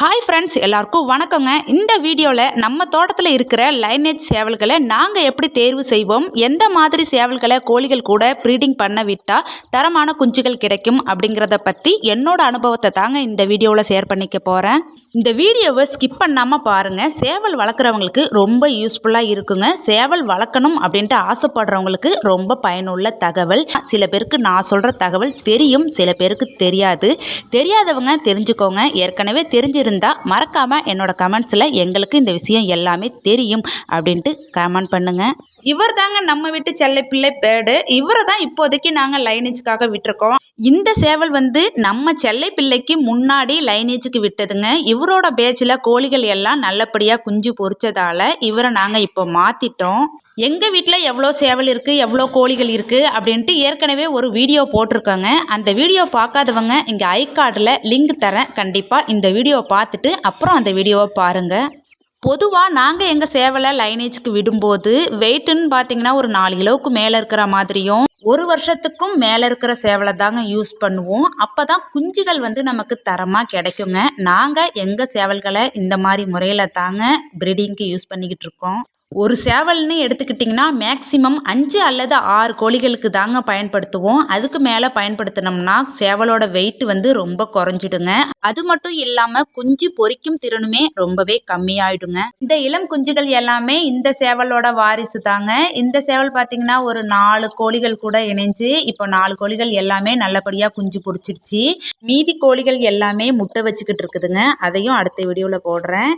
Hi friends எல்லாருக்கும் வணக்கங்க. இந்த வீடியோவில் நம்ம தோட்டத்தில் இருக்கிற லைனேஜ் சேவல்களை நாங்கள் எப்படி தேர்வு செய்வோம்? எந்த மாதிரி சேவல்களை கோழிகள் கூட ப்ரீடிங் பண்ண விட்டால் தரமான குஞ்சுகள் கிடைக்கும் அப்படிங்கிறத பற்றி என்னோட அனுபவத்தை தாங்க இந்த வீடியோவில் ஷேர் பண்ணிக்க போகிறேன் இந்த வீடியோவை ஸ்கிப் பண்ணாமல் பாருங்கள் சேவல் வளர்க்குறவங்களுக்கு ரொம்ப யூஸ்ஃபுல்லாக இருக்குங்க. சேவல் வளர்க்கணும் அப்படின்ட்டு ஆசைப்படுறவங்களுக்கு ரொம்ப பயனுள்ள தகவல். சில பேருக்கு நான் சொல்கிற தகவல் தெரியும் சில பேருக்கு தெரியாது. தெரியாதவங்க தெரிஞ்சுக்கோங்க. ஏற்கனவே தெரிஞ்சிருந்தால் மறக்காமல் என்னோடய கமெண்ட்ஸில் எங்களுக்கு இந்த விஷயம் எல்லாமே தெரியும் அப்படின்ட்டு கமெண்ட் பண்ணுங்கள் இவர் தாங்க நம்ம வீட்டு செல்ல பிள்ளை பேடு. இவரை தான் இப்போதைக்கு நாங்கள் லைனேஜுக்காக விட்டுருக்கோம். இந்த சேவல் வந்து நம்ம செல்லை பிள்ளைக்கு முன்னாடி லைனேஜுக்கு விட்டதுங்க. இவரோட பேச்சில் கோழிகள் எல்லாம் நல்லபடியாக குஞ்சு பொறிச்சதால இவரை நாங்கள் இப்போ மாற்றிட்டோம் எங்கள் வீட்டில் எவ்வளோ சேவல் இருக்குது எவ்வளோ கோழிகள் இருக்குது அப்படின்ட்டு ஏற்கனவே ஒரு வீடியோ போட்டிருக்கோங்க. அந்த வீடியோ பார்க்காதவங்க இங்கே ஐ கார்டில் லிங்க் தரேன். கண்டிப்பாக இந்த வீடியோ பார்த்துட்டு அப்புறம் அந்த வீடியோவை பாருங்கள் பொதுவாக நாங்கள் எங்கள் சேவலை லைனேஜ்க்கு விடும்போது வெயிட்டுன்னு பார்த்தீங்கன்னா ஒரு நாலு கிலோவுக்கு மேலே இருக்கிற மாதிரியும் ஒரு வருஷத்துக்கும் மேலே இருக்கிற சேவலை தாங்க யூஸ் பண்ணுவோம். அப்போ தான் குஞ்சுகள் வந்து நமக்கு தரமாக கிடைக்குங்க. நாங்கள் எங்கள் சேவல்களை இந்த மாதிரி முறையில் தாங்க ப்ரீடிங்க்கு யூஸ் பண்ணிக்கிட்டு இருக்கோம். ஒரு சேவல்னு எடுத்துக்கிட்டிங்கன்னா மேக்ஸிமம் அஞ்சு அல்லது ஆறு கோழிகளுக்கு தாங்க பயன்படுத்துவோம். அதுக்கு மேலே பயன்படுத்தினோம்னா சேவலோட வெயிட் வந்து ரொம்ப குறைஞ்சிடுங்க. அது மட்டும் இல்லாமல் குஞ்சு பொறிக்கும் திறனுமே ரொம்பவே கம்மியாயிடுங்க. இந்த இளம் குஞ்சுகள் எல்லாமே இந்த சேவலோட வாரிசு தாங்க. இந்த சேவல் பார்த்தீங்கன்னா ஒரு நாலு கோழிகள் கூட இணைஞ்சு இப்போ நாலு கோழிகள் எல்லாமே நல்லபடியாக குஞ்சு பொறிச்சிடுச்சு மீதி கோழிகள் எல்லாமே முட்டை வச்சுக்கிட்டு இருக்குதுங்க. அதையும் அடுத்த வீடியோவில் போடுறேன்.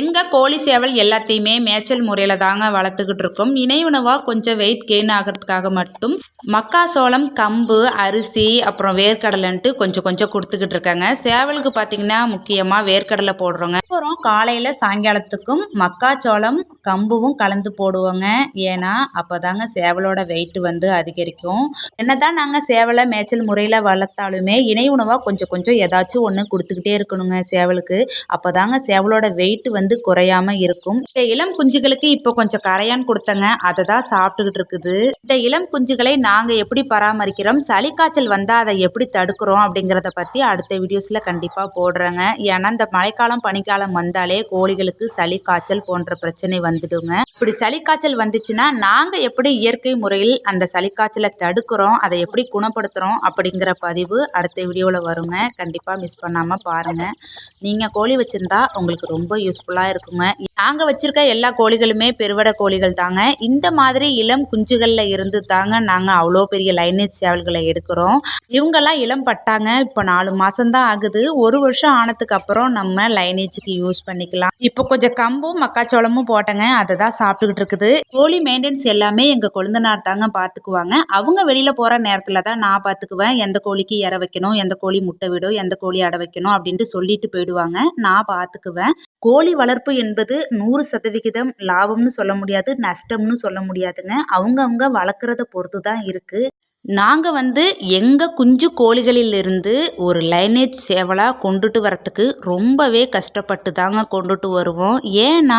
எங்கள் கோழி சேவல் எல்லாத்தையுமே மேய்ச்சல் முறையில் தாங்க வளர்த்துக்கிட்டு இருக்கோம் இணை உணவாக கொஞ்சம் வெயிட் கெயின் ஆகிறதுக்காக மட்டும் மக்காசோளம் கம்பு அரிசி அப்புறம் வேர்க்கடலைன்ட்டு கொஞ்சம் கொஞ்சம் கொடுத்துக்கிட்டு இருக்காங்க சேவலுக்கு பார்த்தீங்கன்னா முக்கியமாக வேர்க்கடலை போடுறோங்க. அப்புறம் காலையில் சாயங்காலத்துக்கும் மக்காச்சோளம் கம்பும் கலந்து போடுவோங்க. ஏன்னா அப்போ தாங்க சேவலோட வெயிட் வந்து அதிகரிக்கும். என்னதான் நாங்கள் சேவலை மேய்ச்சல் முறையில் வளர்த்தாலுமே இணை உணவாக கொஞ்சம் கொஞ்சம் ஏதாச்சும் ஒன்று கொடுத்துக்கிட்டே இருக்கணுங்க சேவலுக்கு. அப்போ தாங்க சேவலோட வெயிட் வந்து குறையாமல் இருக்கும். இந்த இளம் குஞ்சுகளுக்கு இப்போ கொஞ்சம் கரையான் கொடுத்தங்க. அதை தான் சாப்பிட்டுக்கிட்டு இருக்குது இந்த இளம் குஞ்சுகளை நாங்கள் எப்படி பராமரிக்கிறோம்? சளி காய்ச்சல் வந்தால் அதை எப்படி தடுக்கிறோம்? அப்படிங்கிறத பற்றி அடுத்த வீடியோஸில் கண்டிப்பாக போடுறேங்க. ஏன்னா இந்த மழைக்காலம் பனிக்காலம் வந்தாலே கோழிகளுக்கு சளி காய்ச்சல் போன்ற பிரச்சனை வந்துடுங்க. இப்படி சளி காய்ச்சல் வந்துச்சுன்னா நாங்கள் எப்படி இயற்கை முறையில் அந்த சளி காய்ச்சலை தடுக்கிறோம்? அதை எப்படி குணப்படுத்துகிறோம் அப்படிங்கிற பதிவு அடுத்த வீடியோவில் வருங்க. கண்டிப்பாக மிஸ் பண்ணாமல் பாருங்கள் நீங்கள் கோழி வச்சுருந்தா உங்களுக்கு ரொம்ப யூஸ்ஃபுல்லாக இருக்குங்க. நாங்கள் வச்சுருக்க எல்லா கோழிகளுமே பெருவடை கோழிகள் தாங்க. இந்த மாதிரி இளம் குஞ்சுகளில் இருந்து தாங்க நாங்கள் அவ்வளோ பெரிய லைனேஜ் சேவல்களை எடுக்கிறோம். இவங்கெல்லாம் இளம் பட்டாங்க. இப்போ நாலு மாதம்தான் ஆகுது. ஒரு வருஷம் ஆனதுக்கு அப்புறம் நம்ம லைனேஜுக்கு யூஸ் பண்ணிக்கலாம். இப்போ கொஞ்சம் கம்பும் மக்காச்சோளமும் போட்டேங்க. அதை தான் சாப்பிட்டுக்கிட்டு இருக்குது. கோழி மெயின்டெனன்ஸ் எல்லாமே எங்கள் கொழுந்தனார் தாங்க பார்த்துக்குவாங்க அவங்க வெளியில் போகிற நேரத்தில் தான் நான் பார்த்துக்குவேன் எந்த கோழிக்கு இற வைக்கணும்? எந்த கோழி முட்டை விடும்? எந்த கோழி அடை வைக்கணும்? அப்படின்ட்டு சொல்லிட்டு போயிடுவாங்க. நான் பார்த்துக்குவேன் கோழி வளர்ப்பு என்பது நூறு சதவிகிதம் லாபம்னு சொல்ல முடியாது நஷ்டம்னு சொல்ல முடியாதுங்க. அவங்கவுங்க வளர்க்குறத பொறுத்து தான் இருக்குது நாங்கள் வந்து எங்கள் குஞ்சு கோழிகளிலிருந்து ஒரு லைனேஜ் சேவலாக கொண்டுட்டு வரத்துக்கு ரொம்பவே கஷ்டப்பட்டு தாங்க கொண்டுட்டு வருவோம். ஏன்னா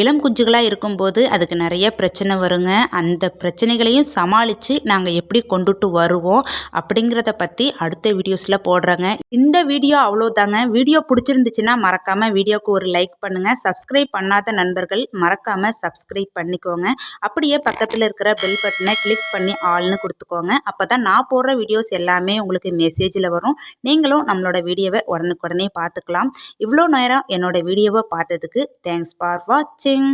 இளம் குஞ்சுகளாக இருக்கும்போது அதுக்கு நிறைய பிரச்சனை வருங்க. அந்த பிரச்சனைகளையும் சமாளித்து நாங்கள் எப்படி கொண்டுட்டு வருவோம் அப்படிங்கிறத பற்றி அடுத்த வீடியோஸில் போடுறேங்க. இந்த வீடியோ அவ்வளோதாங்க. வீடியோ பிடிச்சிருந்துச்சுன்னா மறக்காமல் வீடியோவுக்கு ஒரு லைக் பண்ணுங்கள் சப்ஸ்கிரைப் பண்ணாத நண்பர்கள் மறக்காமல் சப்ஸ்கிரைப் பண்ணிக்கோங்க. அப்படியே பக்கத்தில் இருக்கிற பெல் பட்டனை கிளிக் பண்ணி ஆள்னு கொடுத்துக்கோங்க. அப்போ தான் நான் போடுற வீடியோஸ் எல்லாமே உங்களுக்கு மெசேஜில் வரும். நீங்களும் நம்மளோட வீடியோவை உடனுக்குடனே பார்த்துக்கலாம். இவ்வளோ நேரம் என்னோடய வீடியோவை பார்த்ததுக்கு தேங்க்ஸ் ஃபார் வாட்சிங்